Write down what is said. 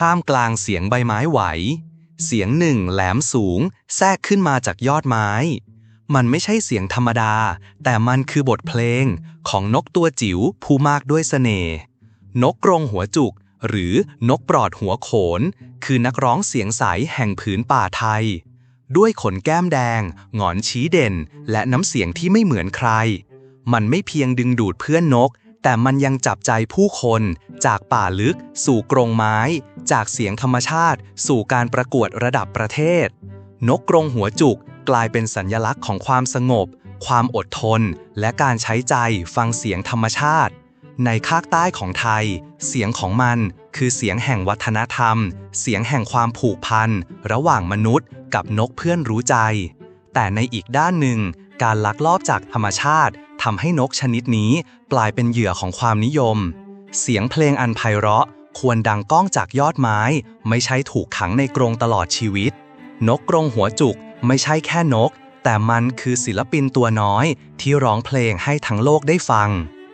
ท่ามกลางเสียงใบไม้ไหว เสียงหนึ่งแหลมสูง แทรกขึ้นมาจากยอดไม้ มันไม่ใช่เสียงธรรมดา แต่มันคือบทเพลงของนกตัวจิ๋วผู้มากด้วยเสน่ห์นกกรงหัวจุก หรือนกปลอดหัวโขน คือนักร้องเสียงใสแห่งผืนป่าไทย ด้วยขนแก้มแดง หงอนชี้เด่น และน้ำเสียงที่ไม่เหมือนใคร มันไม่เพียงดึงดูดเพื่อนนกแต่มันยังจับใจผู้คนจากป่าลึกสู่กรงไม้ จากเสียงธรรมชาติ สู่การประกวดระดับประเทศ นกกรงหัวจุกกลายเป็นสัญลักษณ์ของความสงบ ความอดทน และการใช้ใจฟังเสียงธรรมชาติ ในภาคใต้ของไทย เสียงของมันคือเสียงแห่งวัฒนธรรม เสียงแห่งความผูกพัน ระหว่างมนุษย์ กับนกเพื่อนรู้ใจ แต่ในอีกด้านหนึ่ง การลักลอบจากธรรมชาติทำให้นกชนิดนี้กลายเป็นเหยื่อของความนิยม เสียงเพลงอันไพเราะ ควรดังก้องจากยอดไม้ ไม่ใช่ถูกขังในกรงตลอดชีวิต นกกรงหัวจุกไม่ใช่แค่นก แต่มันคือศิลปินตัวน้อยที่ร้องเพลงให้ทั้งโลกได้ฟัง